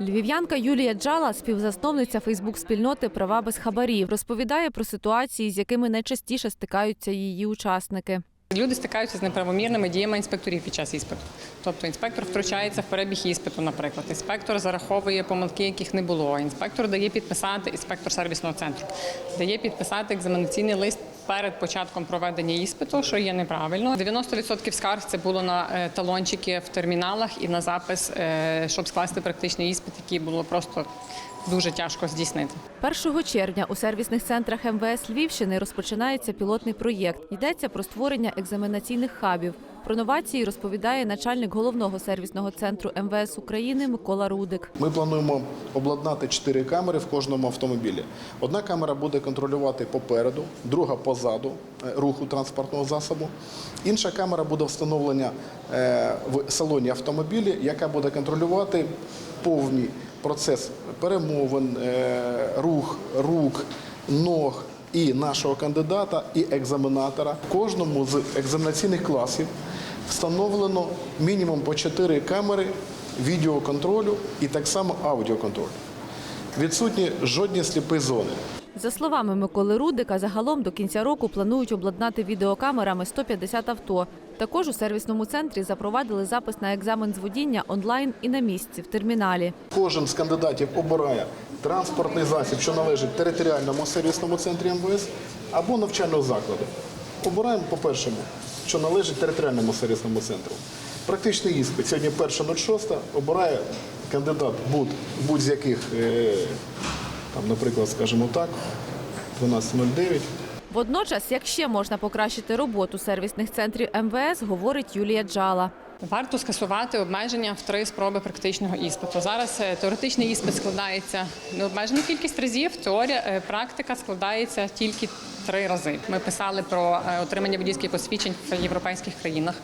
Львів'янка Юлія Джала, співзасновниця Фейсбук-спільноти Права без хабарів, розповідає про ситуації, з якими найчастіше стикаються її учасники. Люди стикаються з неправомірними діями інспекторів під час іспиту. Тобто інспектор втручається в перебіг іспиту, наприклад. Інспектор зараховує помилки, яких не було. Інспектор дає підписати інспектор сервісного центру, дає підписати екзаменаційний лист перед початком проведення іспиту, що є неправильно. 90% скарг це було на е, талончики в терміналах і на запис, е, щоб скласти практичний іспит, який було просто дуже тяжко здійснити. 1 червня у сервісних центрах МВС Львівщини розпочинається пілотний проєкт. Йдеться про створення екзаменаційних хабів. Про новації розповідає начальник головного сервісного центру МВС України Микола Рудик. Ми плануємо обладнати чотири камери в кожному автомобілі. Одна камера буде контролювати попереду, друга позаду е, руху транспортного засобу. Інша камера буде встановлена е, в салоні автомобілі, яка буде контролювати повний процес перемовин, е, рух, рук, ног. І нашого кандидата, і екзаменатора. Кожному з екзаменаційних класів встановлено мінімум по 4 камери відеоконтролю і так само аудіоконтролю. Відсутні жодні сліпі зони. За словами Миколи Рудика, загалом до кінця року планують обладнати відеокамерами 150 авто. Також у сервісному центрі запровадили запис на екзамен з водіння онлайн і на місці в терміналі. Кожен з кандидатів обирає транспортний засіб, що належить територіальному сервісному центрі МВС або навчального закладу. Обираємо по першому, що належить територіальному сервісному центру. Практичний іспит сьогодні 1.06 обирає кандидат будь, будь е, наприклад, скажімо так, 12.09. Водночас, як ще можна покращити роботу сервісних центрів МВС, говорить Юлія Джала. Варто скасувати обмеження в три спроби практичного іспиту. Зараз е, теоретичний іспит складається необмежену кількість разів. Теорія е, практика складається тільки три рази. Ми писали про е, отримання водійських посвідчень в європейських країнах.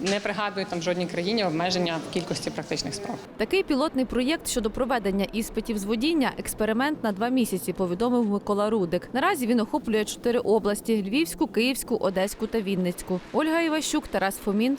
Не пригадую там жодній країні обмеження в кількості практичних спроб. Такий пілотний проєкт щодо проведення іспитів з водіння експеримент на два місяці, повідомив Микола Рудик. Наразі він охоплює чотири області: Львівську, Київську, Одеську та Вінницьку. Ольга Іващук, Тарас Фомін,